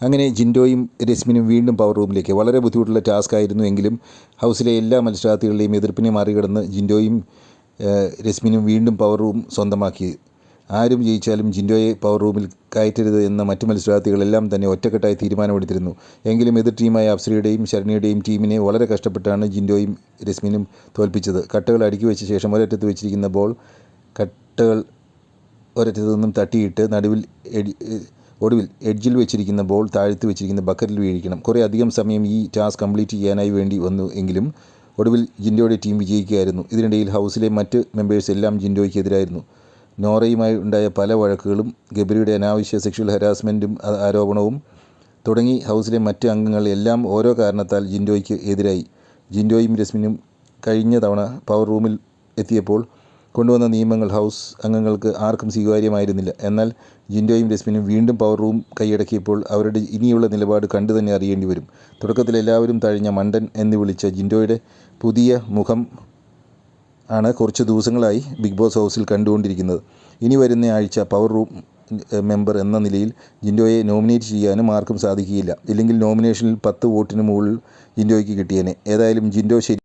അങ്ങനെ ജിൻഡോയും രശ്മിനും വീണ്ടും പവർ റൂമിലേക്ക് വളരെ ബുദ്ധിമുട്ടുള്ള ടാസ്ക് ആയിരുന്നു എങ്കിലും ഹൗസിലെ എല്ലാ മത്സരാർത്ഥികളുടെയും എതിർപ്പിനെ മറികടന്ന് ജിൻഡോയും രശ്മിനും വീണ്ടും പവർ റൂം സ്വന്തമാക്കി. ആരും ജയിച്ചാലും ജിൻഡോയെ പവർ റൂമിൽ കയറ്റരുത് എന്ന മറ്റ് മത്സരാർത്ഥികളെല്ലാം തന്നെ ഒറ്റക്കെട്ടായി തീരുമാനമെടുത്തിരുന്നു. എങ്കിലും എതിർ ടീമായ അപ്സരയുടെയും ശരണിയുടെയും ടീമിനെ വളരെ കഷ്ടപ്പെട്ടാണ് ജിൻഡോയും രശ്മിനും തോൽപ്പിച്ചത്. കട്ടകൾ അടുക്കി വെച്ച ശേഷം ഒരറ്റത്ത് വെച്ചിരിക്കുന്ന ബോൾ കട്ടകൾ ഒരറ്റത്തു നിന്നും തട്ടിയിട്ട് നടുവിൽ ഒടുവിൽ എഡ്ജിൽ വെച്ചിരിക്കുന്ന ബോൾ താഴ്ത്തി വെച്ചിരിക്കുന്ന ബക്കറ്റിൽ വീഴിക്കണം. കുറേ അധികം സമയം ഈ ടാസ്ക് കംപ്ലീറ്റ് ചെയ്യാനായി വേണ്ടി വന്നു എങ്കിലും ഒടുവിൽ ജിൻഡോയുടെ ടീം വിജയിക്കുകയായിരുന്നു. ഇതിനിടയിൽ ഹൗസിലെ മറ്റ് മെമ്പേഴ്സ് എല്ലാം ജിൻഡോയ്ക്കെതിരായിരുന്നു നോറയുമായി ഉണ്ടായ പല വഴക്കുകളും ഗബരിയുടെ അനാവശ്യ സെക്ഷൽ ഹരാസ്മെന്റും ആരോപണവും തുടങ്ങി ഹൗസിലെ മറ്റ് അംഗങ്ങൾ എല്ലാം ഓരോ കാരണത്താൽ ജിൻഡോയ്ക്ക് എതിരായി. ജിൻഡോയും രസ്മിനും കഴിഞ്ഞ തവണ പവർ റൂമിൽ എത്തിയപ്പോൾ കൊണ്ടുവന്ന നിയമങ്ങൾ ഹൗസ് അംഗങ്ങൾക്ക് ആർക്കും സ്വീകാര്യമായിരുന്നില്ല. എന്നാൽ ജിൻഡോയും രസ്മിനും വീണ്ടും പവർ റൂം കൈയടക്കിയപ്പോൾ അവരുടെ ഇനിയുള്ള നിലപാട് കണ്ടു തന്നെ അറിയേണ്ടി വരും. തുടക്കത്തിൽ എല്ലാവരും തഴിഞ്ഞ മണ്ടൻ എന്ന് വിളിച്ച ജിൻഡോയുടെ പുതിയ മുഖം ആണ് കുറച്ച് ദിവസങ്ങളായി ബിഗ് ബോസ് ഹൗസിൽ കണ്ടുകൊണ്ടിരിക്കുന്നത്. ഇനി വരുന്ന ആഴ്ച പവർ റൂം മെമ്പർ എന്ന നിലയിൽ ജിൻഡോയെ നോമിനേറ്റ് ചെയ്യാനും ആർക്കും സാധിക്കുകയില്ല. ഇല്ലെങ്കിൽ നോമിനേഷനിൽ പത്ത് വോട്ടിന് മുകളിൽ ജിൻഡോയ്ക്ക് കിട്ടിയേനെ. ഏതായാലും ജിൻഡോ ശരി